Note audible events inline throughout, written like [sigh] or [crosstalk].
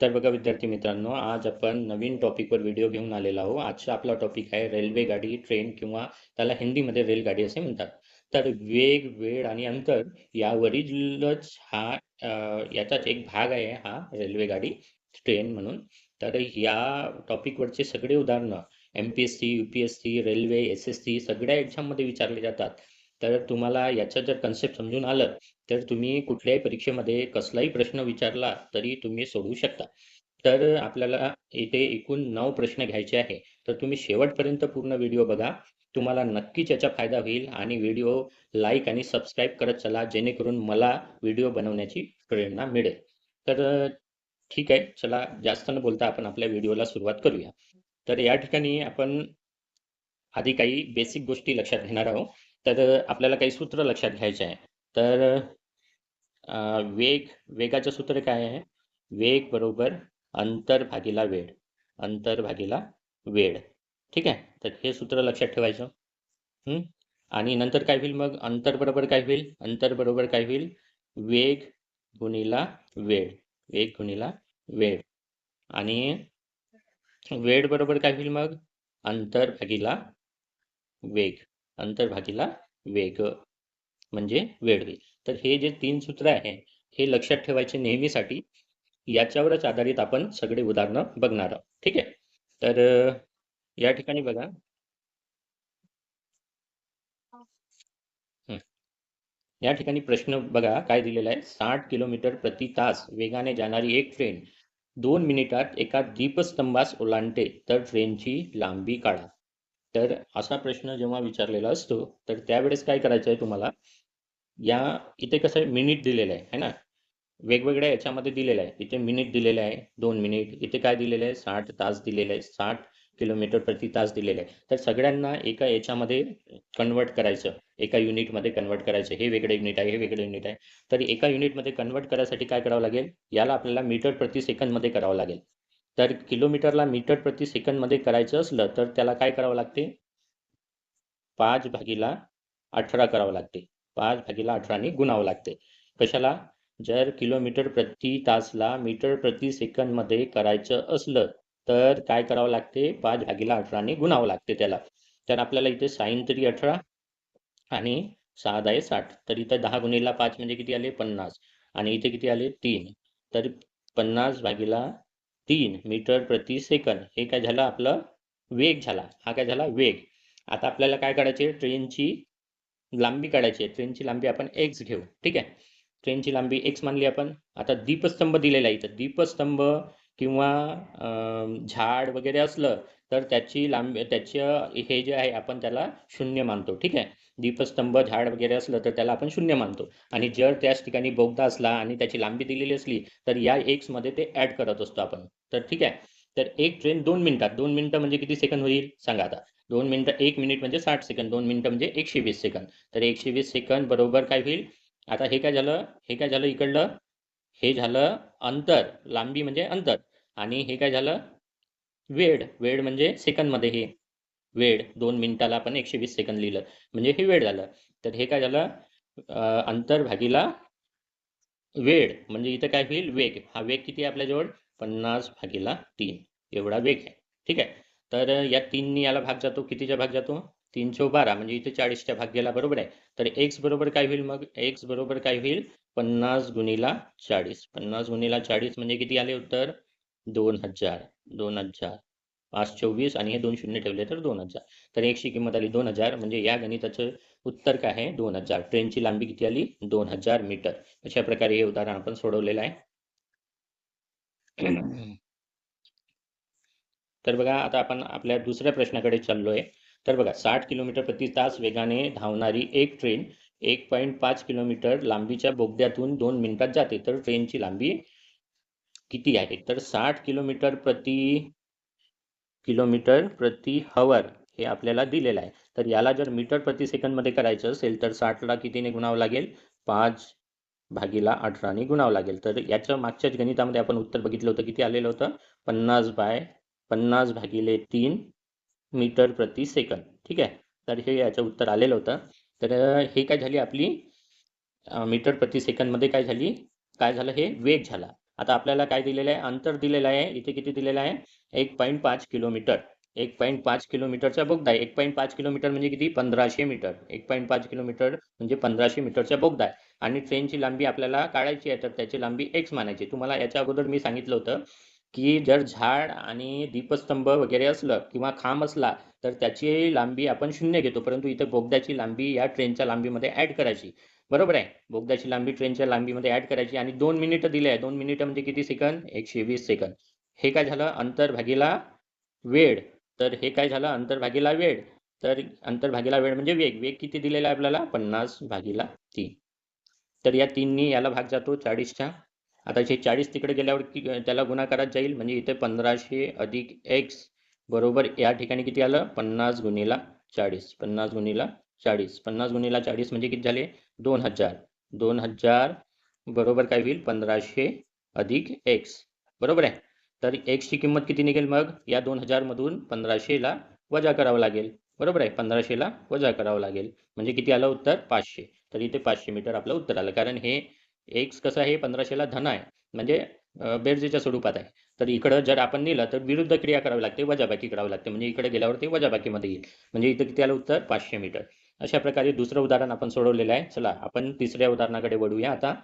तर बघा विद्यार्थी मित्रांनो आज आपण नवीन टॉपिकवर व्हिडिओ घेऊन आलेलो आहोत. आजचा आपला टॉपिक आहे रेल्वे गाडी ट्रेन किंवा त्याला हिंदीमध्ये रेलगाडी असे म्हणतात. तर वेग वेळ आणि अंतर यावरीलच हा याचाच एक भाग आहे हा रेल्वे गाडी ट्रेन म्हणून. तर या टॉपिकवरचे सगळे उदाहरणं M P S C U P S C railway S S C सगळ्या एक्झाममध्ये विचारले जातात. तर तुम्हाला याचं जर कन्सेप्ट समजून आलं तर तुम्ही कुठल्याही परीक्षेमध्ये कसलाही प्रश्न विचारला तरी तुम्ही सोडवू शकता. तर आपल्याला इथे एकूण नऊ प्रश्न घ्यायचे आहे. तर तुम्ही शेवटपर्यंत पूर्ण व्हिडिओ बघा. तुम्हाला नक्कीच याचा फायदा होईल आणि व्हिडिओ लाईक आणि सबस्क्राईब करत चला जेणेकरून मला व्हिडिओ बनवण्याची प्रेरणा मिळेल. तर ठीक आहे चला जास्त न बोलता आपण आपल्या व्हिडिओला सुरुवात करूया. तर या ठिकाणी आपण आधी काही बेसिक गोष्टी लक्षात घेणार आहोत. तर आपल्याला काही सूत्र लक्षात घ्यायचे आहे. तर वेग वेगाचं सूत्र काय आहे? वेग बरोबर अंतर भागीला वेळ. अंतर भागीला वेळ. ठीक आहे? तर हे सूत्र लक्षात ठेवायचं. आणि नंतर काय होईल मग? अंतर बरोबर काय होईल? अंतर बरोबर काय होईल? वेग गुणिला वेळ. वेग गुणिला वेळ. आणि वेळ बरोबर काय होईल मग? अंतर भागीला वेग. अंतर भागीला वेग म्हणजे वेळ होईल. तर हे जे तीन सूत्र आहे हे लक्षात ठेवायचे नेहमीसाठी. याच्यावरच आधारित आपण सगळे उदाहरणं बघणार आहोत. ठीक आहे? तर या ठिकाणी बघा. या ठिकाणी प्रश्न बघा काय दिलेला आहे? साठ किलोमीटर प्रति तास वेगाने जाणारी एक ट्रेन दोन मिनिटात एका दीपस्तंभास ओलांडते. तर ट्रेनची लांबी काढा. तर असा प्रश्न जेव्हा विचारलेला असतो तर त्यावेळेस काय करायचं आहे तुम्हाला? या इथे कसं आहे मिनिट दिलेलं आहे है ना? वेगवेगळ्या याच्यामध्ये दिलेलं आहे. इथे मिनिट दिलेलं आहे दोन मिनिट इथे काय दिलेलं आहे? साठ तास दिलेलं आहे. साठ किलोमीटर प्रति तास दिलेलं आहे. तर सगळ्यांना एका याच्यामध्ये कन्वर्ट करायचं. एका युनिटमध्ये कन्वर्ट करायचं. हे वेगळं युनिट आहे हे वेगळं युनिट आहे. तर एका युनिटमध्ये कन्वर्ट करायसाठी काय करावं लागेल? याला आपल्याला मीटर प्रति सेकंदमध्ये करावं लागेल. तर किलोमीटरला मीटर प्रति सेकंदमध्ये करायचं असलं तर त्याला काय करावं लागते? पाच भागीला अठरा करावं लागते. पाच भागीला अठराने गुणावं लागते. कशाला? जर किलोमीटर प्रति तासला मीटर प्रति सेकंदमध्ये करायचं असलं तर काय करावं लागते? पाच भागीला अठराने गुणावं लागते त्याला. तर आपल्याला इथे साईन तरी अठरा आणि सहा दहा साठ. तर इथं दहा गुणीला पाच म्हणजे किती आले? पन्नास. आणि इथे किती आले? तीन. तर पन्नास भागीला तीन मीटर प्रति सेकंद. हे काय झालं? आपलं वेग झाला. हा काय झाला? वेग. आता आपल्याला काय काढायचे? ट्रेनची लांबी काढायची आहे. ट्रेनची लांबी आपण एक्स घेऊ. ठीक आहे? ट्रेनची लांबी एक्स मानली आपण. आता दीपस्तंभ दिलेला आहे इथं. दीपस्तंभ किंवा झाड वगैरे असलं तर त्याची लांबी त्याचं हे जे आहे आपण त्याला शून्य मानतो. ठीक आहे? दीपस्तंभ झाड वगैरे असलं तर त्याला आपण शून्य मानतो. आणि जर त्याच ठिकाणी बोगदा असला आणि त्याची लांबी दिलेली असली तर या एक्समध्ये ते ऍड करत असतो आपण. तर ठीक आहे. तर एक ट्रेन दोन मिनिटात दोन मिनिटं म्हणजे किती सेकंद होईल? सांगा आता. दोन मिनिटं एक मिनिट म्हणजे साठ सेकंद दोन मिनिटं म्हणजे एकशे वीस सेकंद तर एकशे वीस सेकंद बरोबर काय होईल? आता हे काय झालं? हे काय झालं इकडलं? हे झालं अंतर लांबी म्हणजे अंतर. आणि हे काय झालं? वेळ वेळ म्हणजे सेकंदमध्ये हे. वेळ दोन मिनिटाला आपण एकशे वीस सेकंद लिहिलं. म्हणजे हे वेळ झालं. तर हे काय झालं? अंतर भागीला वेळ. म्हणजे इथं काय होईल? वेग. हा वेग किती आहे आपल्याजवळ? पन्नास भागीला तीन. एवढा वेग आहे. ठीक आहे? तर या तीननी याला भाग जातो. कितीचा भाग जातो? तीन चौ बारा. म्हणजे इथे चाळीसच्या भाग गेला. बरोबर आहे? तर एक्स बरोबर काय होईल मग? एक्स बरोबर काय होईल? पन्नास गुणीला चाळीस. पन्नास गुणीला चाळीस म्हणजे किती आले उत्तर? दोन हजार. दोन हजार. पाच चोवीस आणि हे दोन शून्य ठेवले तर दोन हजार. तर एकशी किंमत आली दोन हजार. म्हणजे या गणिताचं उत्तर काय आहे? दोन हजार. ट्रेनची लांबी किती आली? दोन हजार मीटर. अशा प्रकारे हे उदाहरण आपण सोडवलेलं आहे. तर बघा आता आपण आपल्या दुसऱ्या प्रश्नाकडे चाललोय. तर बघा साठ किलोमीटर प्रति तास वेगाने धावणारी एक ट्रेन एक पॉईंट पाच किलोमीटर लांबीच्या बोगद्यातून दोन मिनिटात जाते. तर ट्रेनची लांबी किती आहे? तर साठ किलोमीटर प्रति किलोमीटर प्रति हवर हे आपल्याला दिलेलं आहे. तर याला जर मीटर प्रति सेकंदमध्ये करायचं असेल तर साठला कितीने गुणावं लागेल? पाच भागीला अठराने गुणावं लागेल. तर याच्या मागच्याच गणितामध्ये आपण उत्तर बघितलं होतं किती आलेलं होतं? पन्नास बाय पन्नास भागिले तीन मीटर प्रति सेकंद. ठीक आहे? तर हे याचं उत्तर आलेलं होतं. तर हे काय झाली आपली मीटर प्रति सेकंदमध्ये काय झाली? काय झालं? हे वेग झाला. आता आपल्याला काय दिलेलं आहे? अंतर दिलेलं आहे. इथे किती दिलेलं आहे? एक पॉईंट पाच किलोमीटर. एक पॉईंट पाच किलोमीटरचा बोगदा आहे. एक पॉईंट पाच किलोमीटर म्हणजे किती? पंधराशे मीटर. एक पॉईंट पाच किलोमीटर म्हणजे पंधराशे मीटरचा बोगदा आहे. आणि ट्रेनची लांबी आपल्याला काढायची आहे तर त्याची लांबी एक्स मानायची तुम्हाला याच्या अगोदर मी सांगितलं होतं की जर झाड आणि दीपस्तंभ वगैरे असलं किंवा खांब असला तर त्याची लांबी आपण शून्य घेतो. परंतु इथे बोगद्याची लांबी या ट्रेनच्या लांबीमध्ये ऍड करायची. बरोबर आहे? बोगद्याची लांबी ट्रेनच्या लांबीमध्ये ऍड करायची आणि दोन मिनिटं दिले आहे. दोन मिनिटं म्हणजे किती सेकंद? एकशे वीस सेकंद. हे काय झालं? अंतर भागीला वेळ तर हे काय झालं? अंतर भागीला वेळ. तर अंतर भागीला वेळ म्हणजे वेग. वेग किती दिलेला आहे आपल्याला? पन्नास भागीला तीन. तर या तीननी याला भाग जातो चाळीसच्या. आता हे चाळीस तिकडे गेल्यावर की त्याला गुणाकारात जाईल. म्हणजे इथे पंधराशे अधिक एक्स बरोबर या ठिकाणी किती आलं? पन्नास गुणीला चाळीस. पन्नास गुणीला चाळीस. पन्नास गुणीला चाळीस म्हणजे किती झाले? दोन हजार. दोन हजार बरोबर काय होईल? पंधराशे अधिक एक्स बरोबर आहे? तर एक्सची किंमत किती निघेल मग? या दोन हजारमधून पंधराशेला वजा करावं लागेल. बरोबर आहे? पंधराशेला वजा करावं लागेल. म्हणजे किती आलं उत्तर? पाचशे. तर इथे पाचशे मीटर आपलं उत्तर आलं. कारण हे एक्स कसं आहे? पंधराशेला धन आहे. म्हणजे बेरजेच्या स्वरूपात आहे. तर इकडं जर आपण नेलं तर विरुद्ध क्रिया करावी लागते. वजाबाकी करावी लागते. म्हणजे इकडे गेल्यावर ते वजाबाकीमध्ये येईल. म्हणजे इथं किती आलं उत्तर? पाचशे मीटर. अशा प्रकारे दुसरं उदाहरण आपण सोडवलेलं आहे. चला आपण तिसऱ्या उदाहरणाकडे वळूया. आता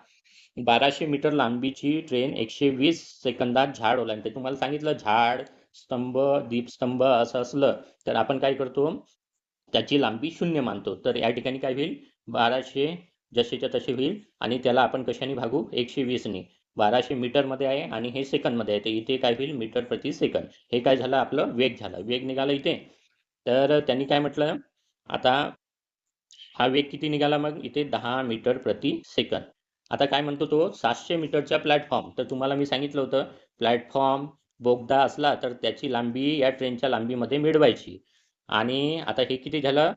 बाराशे मीटर लांबीची ट्रेन एकशे वीस सेकंदात झाड ओलांडते. तुम्हाला सांगितलं झाड स्तंभ दीपस्तंभ असं असलं तर आपण काय करतो? त्याची लांबी शून्य मानतो. तर या ठिकाणी काय होईल? बाराशे जसेच्या तसे होईल आणि त्याला आपण कशाने भागू? एकशे वीसने. बाराशे मीटरमध्ये आहे आणि हे सेकंदमध्ये आहे. तर इथे काय होईल? मीटर प्रति सेकंद. हे काय झालं? आपलं वेग झालं. वेग निघाला इथे. तर त्यांनी काय म्हटलं? आता हा वेग किती निघाला मग? इथे दहा मीटर प्रति सेकंद. आता काय म्हणतो तो? सातशे मीटरचा प्लॅटफॉर्म तर तुम्हाला मी सांगितलं होतं प्लॅटफॉर्म बोगदा असला तर त्याची लांबी या ट्रेनच्या लांबीमध्ये मिळवायची. आणि आता हे किती झालं?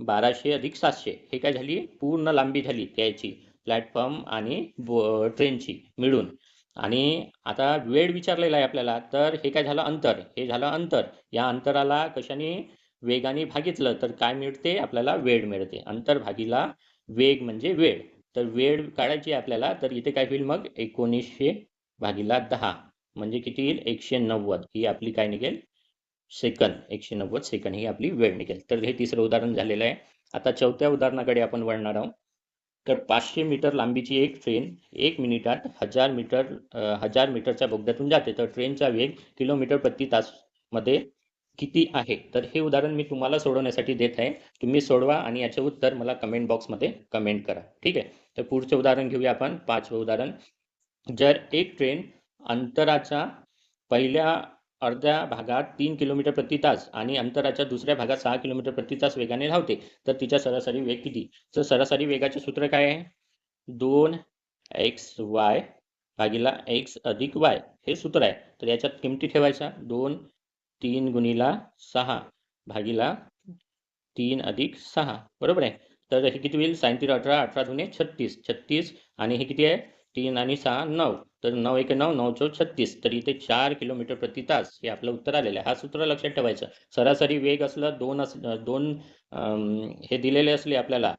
बाराशे अधिक सातशे. हे काय झाली? पूर्ण लांबी झाली त्याची प्लॅटफॉर्म आणि बो ट्रेनची मिळून. आणि आता वेळ विचारलेला आहे आपल्याला तर हे काय झालं? अंतर. हे झालं अंतर. या अंतराला कशाने वेगाने भागितलं तर काय मिळते? आपल्याला वेळ मिळते. अंतर भागीला वेग म्हणजे वेळ. तर वेळ काढायची आहे आपल्याला तर इथे काय होईल मग? एकोणीसशे भागीला दहा. म्हणजे किती येईल? एकशे नव्वद. ही आपली काय निघेल? सेकंद. एकशे नव्वद सेकंद. ही आपली वेळ निघेल. तर हे तिसरं उदाहरण झालेलं आहे. आता चौथ्या उदाहरणाकडे आपण वळणार आहोत. तर पाचशे मीटर लांबीची एक ट्रेन एक मिनिटात हजार मीटर हजार मीटरच्या बोगद्यातून जाते. तर ट्रेनचा वेग किलोमीटर प्रति तासमध्ये किती आहे? तर हे उदाहरण मी तुम्हाला सोडवण्यासाठी देत आहे. तुम्ही सोडवा आणि याचे उत्तर मला कमेंट बॉक्समध्ये कमेंट करा. ठीक आहे? तर पुढचे उदाहरण घेऊया आपण. पाचवं उदाहरण. जर एक ट्रेन अंतराच्या पहिल्या अर्ध्या भागात तीन किलोमीटर प्रति तास आणि अंतराच्या दुसऱ्या भागात सहा किलोमीटर प्रति तास वेगाने धावते तर तिचा सरासरी वेग किती? तर सरासरी वेगाचे सूत्र काय आहे? दोन एक्स वाय भागीला एक्स अधिक वाय हे सूत्र आहे. तर याच्यात किमती ठेवायच्या? दोन तीन गुणीला सहा भागीला तीन अधिक सहा. बरोबर आहे? तर हे किती होईल? साईन तीन अठरा अठरा दुने छत्तीस. छत्तीस आणि हे किती आहे? तीन आणि सहा नऊ. तर नऊ एक नऊ नऊ चौ छत्तीस. तर इथे चार किलोमीटर प्रति तास हे आपलं उत्तर आलेलं आहे. हा सूत्र लक्षात ठेवायचं. सरासरी वेग असलं दोन अस दोन हे दिलेले असले आपल्याला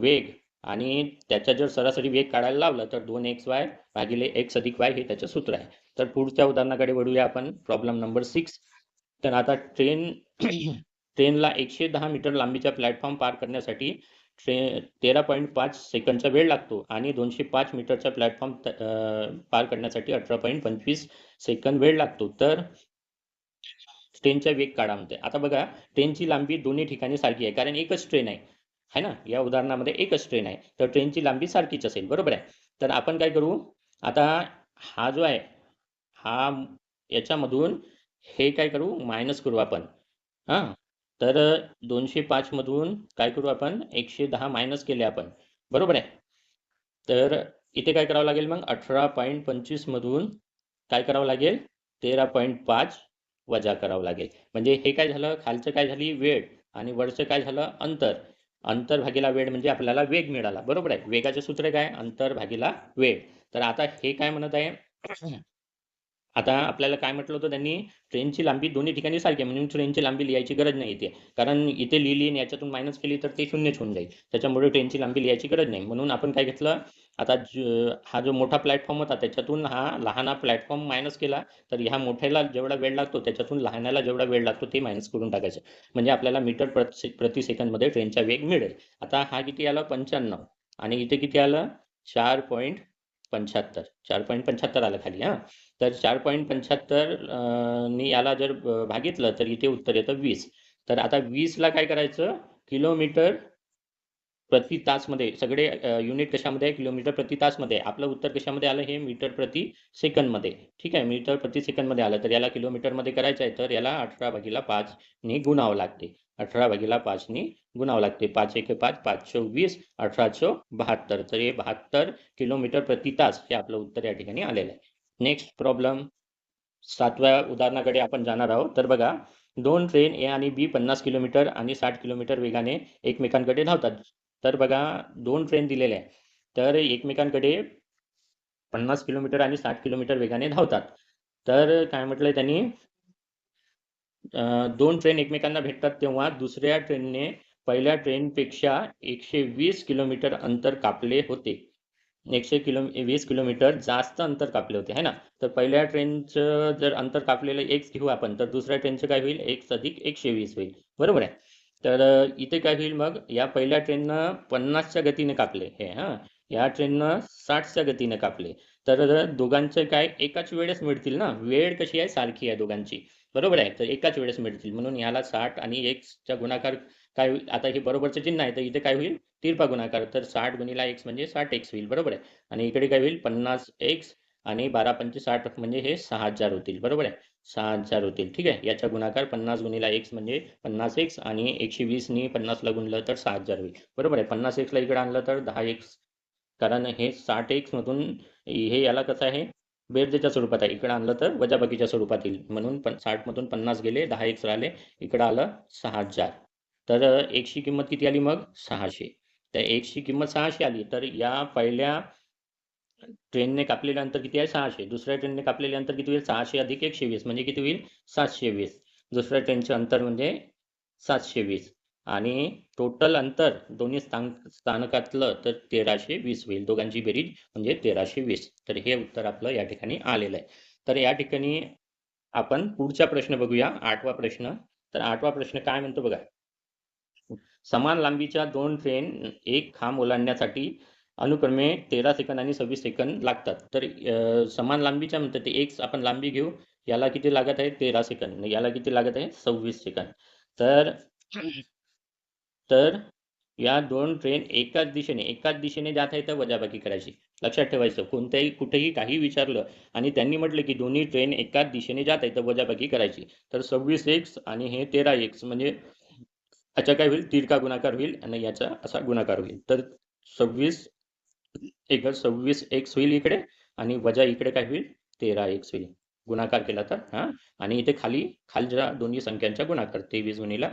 वेग आणि त्याचा जर सरासरी वेग काढायला लावलं तर दोन एक्स वाय भागिले एक्स अधिक वाय हे त्याचं सूत्र आहे. तर पुढच्या उदाहरणाकडे वळूया आपण प्रॉब्लेम नंबर सिक्स तर आता ट्रेन ट्रेनला [clears throat] एकशे दहा मीटर लांबीचा प्लॅटफॉर्म पार करण्यासाठी ट्रे तेरा पॉईंट पाच सेकंदचा वेळ लागतो आणि दोनशे पाच मीटरचा प्लॅटफॉर्म पार करण्यासाठी अठरा पॉईंट पंचवीस सेकंद वेळ लागतो. तर ट्रेनचा वेग काढा म्हणते आता बघा ट्रेनची लांबी दोन्ही ठिकाणी सारखी आहे कारण एकच ट्रेन आहे. आहे ना? या उदाहरणामध्ये एकच ट्रेन आहे. तर ट्रेनची लांबी सारखीच असेल. बरोबर आहे? तर आपण काय करू? आता हा जो आहे हा याच्यामधून हे काय करू? मायनस करू आपण. हां? तर दोनशे पाच मधून काय करू आपण? एकशे दहा मायनस केले आपण. बरोबर आहे? तर इथे काय करावं लागेल मग? अठरा पॉईंट पंचवीस मधून काय करावं लागेल? तेरा पॉईंट पाच वजा करावं लागेल. म्हणजे हे काय झालं? खालचं काय झाली? वेळ. आणि वरचं काय झालं? अंतर. अंतर भागीला वेळ म्हणजे आपल्याला वेग मिळाला. बरोबर आहे? वेगाचे सूत्र काय? अंतर भागीला वेळ. तर आता हे काय म्हणत आहे? आता आपल्याला काय म्हटलं होतं त्यांनी? ट्रेनची लांबी दोन्ही ठिकाणी सारखी आहे. म्हणून ट्रेनची लांबी लिहायची गरज नाही इथे. कारण इथे लिहिली आणि याच्यातून मायनस केली तर ते शून्यच होऊन जाईल. त्याच्यामुळे ट्रेनची लांबी लिहायची गरज नाही. म्हणून आपण काय घेतलं? आता ज- हा जो मोठा प्लॅटफॉर्म होता त्याच्यातून हा लहाना प्लॅटफॉर्म मायनस केला तर ह्या मोठ्याला जेवढा वेळ लागतो त्याच्यातून लहानाला जेवढा वेळ लागतो ते मायनस करून टाकायचं. म्हणजे आपल्याला मीटर प्रति प्रति सेकंदमध्ये ट्रेनचा वेग मिळेल. आता हा किती आला? पंच्याण्णव. आणि इथे किती आलं? चार पॉईंट पंच्याहत्तर. चार पॉईंट पंच्याहत्तर आलं खाली हां. तर चार पॉईंट पंच्याहत्तर नी याला जर भागितलं तर इथे उत्तर येतं वीस. तर आता वीसला काय करायचं? किलोमीटर प्रति तासमध्ये सगळे युनिट कशामध्ये आहे? किलोमीटर प्रति तासमध्ये आहे. आपलं उत्तर कशामध्ये आलं? हे मीटर प्रति सेकंदमध्ये ठीक आहे? मीटर प्रति सेकंदमध्ये आलं तर याला किलोमीटरमध्ये करायचं आहे तर याला अठरा भागीला पाचनी गुणावं लागते. अठरा भागीला पाचनी गुणावं लागते. पाच एक पाच पाचशे वीस अठराशे बहात्तर. तर हे बहात्तर किलोमीटर प्रति तास हे आपलं उत्तर या ठिकाणी आलेलं आहे. नेक्स्ट प्रॉब्लेम सातव्या उदाहरणाकडे आपण जाणार आहोत. तर बघा दोन ट्रेन ए आणि बी पन्नास किलोमीटर आणि साठ किलोमीटर वेगाने एकमेकांकडे धावतात. तर बघा दोन ट्रेन दिलेल्या आहेत. तर एकमेकांकडे पन्नास किलोमीटर आणि साठ किलोमीटर वेगाने धावतात. तर काय म्हटलंय त्यांनी? दोन ट्रेन एकमेकांना भेटतात तेव्हा दुसऱ्या ट्रेनने पहिल्या ट्रेनपेक्षा एकशे वीस किलोमीटर अंतर कापले होते. एकशे किलो वीस किलोमीटर जास्त अंतर कापले होते है ना? तर पहिल्या ट्रेनचं जर अंतर कापलेलं एक्स घेऊ आपण तर दुसऱ्या ट्रेनचं काय होईल? एक्स अधिक एकशे वीस होईल. बरोबर आहे? तर इथे काय होईल मग? या पहिल्या ट्रेननं पन्नासच्या गतीने कापले हे हां. या ट्रेननं साठच्या गतीने कापले. तर दोघांचे काय? एकाच वेळेस मिळतील ना? वेळ कशी आहे? सारखी आहे दोघांची. बरोबर आहे? तर एकाच वेळेस मिळतील. म्हणून ह्याला साठ आणि एक्सच्या गुणाकार काय होईल? आता हे बरोबरचं चिन्ह आहे तर इथे काय होईल? तिरपा गुणाकार. तर साठ गुणिला एक्स म्हणजे साठ एक्स होईल. बरोबर आहे? आणि इकडे काय होईल? पन्नास एक्स आणि बारा पंचे साठ म्हणजे हे सहा हजार होतील. बरोबर आहे? सहा हजार होतील. ठीक आहे? याचा गुणाकार पन्नास गुणिला एक्स म्हणजे पन्नास एक्स आणि एकशे वीसनी पन्नासला गुणलं तर सहा हजार होईल. बरोबर आहे? पन्नास एक्सला इकडे आणलं तर दहा एक्स कारण हे साठ एक्समधून हे याला कसं आहे? बेरजेच्या स्वरूपात आहे. इकडे आणलं तर वजाबाकीच्या स्वरूपात येईल. म्हणून पण साठमधून पन्नास गेले दहा एक्स राहिले इकडं आलं सहा हजार तर एकशी किंमत किती आली मग? सहाशे. तर एकशी किंमत सहाशे आली. तर या पहिल्या ट्रेनने कापलेलं अंतर किती आहे? सहाशे. दुसऱ्या ट्रेनने कापलेले अंतर किती होईल? सहाशे अधिक एकशे वीस. म्हणजे किती होईल? सातशे वीस. दुसऱ्या ट्रेनचे अंतर म्हणजे सातशे वीस. आणि टोटल अंतर दोन्ही स्थान स्थानकातलं तर तेराशे वीस होईल. दोघांची बेरीज म्हणजे तेराशे वीस. तर हे उत्तर आपलं या ठिकाणी आलेलं आहे. तर या ठिकाणी आपण पुढचा प्रश्न बघूया. आठवा प्रश्न. तर आठवा प्रश्न काय म्हणतो बघा? समान लांबीच्या दोन ट्रेन एक खांब ओलांडण्यासाठी अनुक्रमे तेरा सेकंद आणि सव्वीस सेकंद लागतात. तर समान लांबीच्या म्हणतात ते एक आपण लांबी घेऊ याला किती लागत आहे? तेरा सेकंद. याला किती लागत आहे? सव्वीस सेकंद. तर तर या दोन ट्रेन एकाच दिशेने एकाच दिशेने जात आहे तर वजाबाकी करायची. लक्षात ठेवायचं. कोणत्याही कुठेही काही विचारलं आणि त्यांनी म्हटलं की दोन्ही ट्रेन एकाच दिशेने जात आहे तर वजाबाकी करायची. तर सव्वीस एक्स आणि हे तेरा एक्स म्हणजे याचा काय होईल? तिरका गुणाकार होईल? आणि याचा असा गुणाकार होईल. तर सव्वीस एक सव्वीस एक्स होईल इकडे आणि वजा इकडे काय होईल? तेरा एक्स होईल गुणाकार केला तर हा? आणि इथे खाली खालच्या दोन्ही संख्यांचा गुणाकार तेवीस गुणीला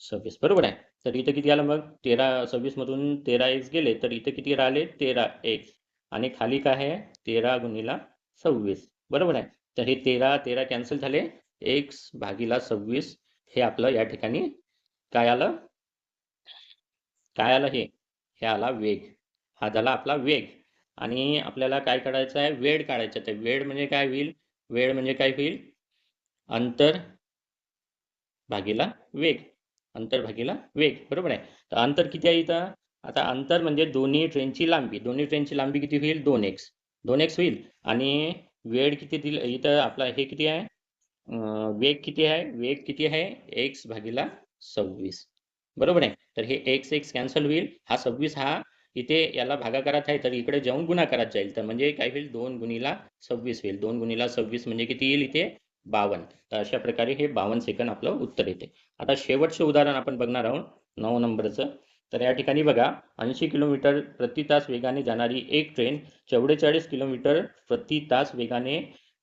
सव्वीस. बरोबर आहे? तर इथे किती आलं मग? तेरा सव्वीस मधून तेरा एक्स गेले तर इथे किती राहिले? तेरा एक्स आणि खाली काय आहे? तेरा गुणीला सव्वीस. बरोबर आहे? तर हे तेरा तेरा कॅन्सल झाले. एक्स भागीला सव्वीस. हे आपलं या ठिकाणी काय आलं? काय आलं हे? हे आला वेग. हा झाला आपला वेग. आणि आपल्याला काय काढायचं आहे? वेळ काढायचा आहे. वेळ म्हणजे काय होईल? वेळ म्हणजे काय होईल? अंतर भागीला वेग. अंतर भागीला वेग. बरोबर आहे? तर अंतर किती आहे इथं? आता अंतर म्हणजे दोन्ही ट्रेनची लांबी. दोन्ही ट्रेनची लांबी किती होईल? दोन एक्स. दोन एक्स होईल. आणि वेळ किती दिल इथं आपला हे किती आहे? वेग किती आहे? वेग किती आहे? एक्स भागीला सव्वीस. बरोबर आहे? तर हे एक्स एक्स कॅन्सल होईल. हा सव्वीस हा इथे याला भागाकारात आहे तर इकडे जाऊन गुणाकारात जाईल. तर म्हणजे काय होईल? दोन गुणीला सव्वीस होईल. दोन गुणीला सव्वीस म्हणजे किती येईल इथे? बावन्न. तर अशा प्रकारे हे बावन्न सेकंद आपलं उत्तर येते. आता शेवटचं उदाहरण आपण बघणार आहोत नऊ नंबरचं. तर या ठिकाणी बघा ऐंशी किलोमीटर प्रति तास वेगाने जाणारी एक ट्रेन चौवेचाळीस किलोमीटर प्रति तास वेगाने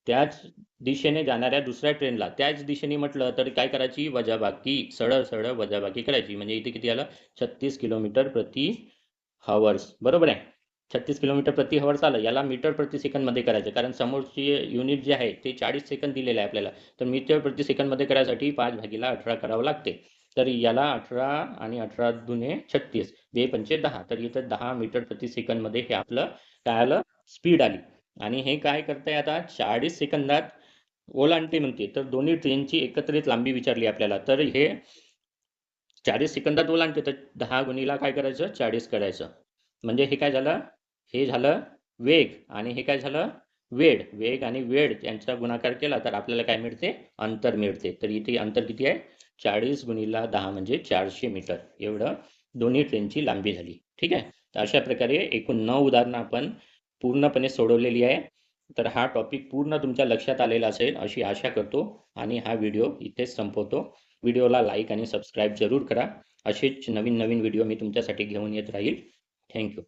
त्याच दिशेने जाणाऱ्या दुसऱ्या ट्रेनला. त्याच दिशेने म्हटलं तर काय करायची? वजाबाकी सरळ सरळ वजाबाकी करायची. म्हणजे इथे किती आलं? छत्तीस किलोमीटर प्रति हवर्स. बरोबर आहे. छत्तीस किलोमीटर प्रति हवर चाललं याला मीटर प्रति सेकंदमध्ये करायचं. कारण समोरची युनिट जे आहे ते चाळीस सेकंद दिलेलं आहे आपल्याला. तर मीटर प्रति सेकंदमध्ये करायसाठी पाच भागीला अठरा करावं लागते. तर याला अठरा आणि अठरा दुने छत्तीस बे पंचे दहा. तर इथं दहा मीटर प्रति सेकंदमध्ये हे आपलं काय आलं स्पीड आली. आणि हे काय करताय आता? चाळीस सेकंदात ओलांटी म्हणते. तर दोन्ही ट्रेनची एकत्रित लांबी विचारली आपल्याला. तर हे चाळीस सेकंदात ओलांडते तर दहा गुणीला काय करायचं? चाळीस करायचं. म्हणजे हे काय झालं? हे झालं वेग आणि हे काय झालं? वेळ वेग आणि वेळ यांचा गुणाकार केला तर आपल्याला काय मिळते? अंतर मिळते. तर इथे अंतर किती आहे? चाळीस गुणीला दहा म्हणजे चारशे मीटर. एवढं दोन्ही ट्रेनची लांबी झाली. ठीक आहे? तर अशा प्रकारे एकूण नऊ उदाहरणं आपण पूर्णपणे सोडवलेली आहे. तर हा टॉपिक पूर्ण तुमच्या लक्षात आलेला असेल अशी आशा करतो आणि हा व्हिडिओ इथेच संपवतो. व्हिडिओला लाईक आणि सबस्क्राईब जरूर करा. असेच नवीन नवीन व्हिडिओ मी तुमच्यासाठी घेऊन येत राहील. थँक्यू.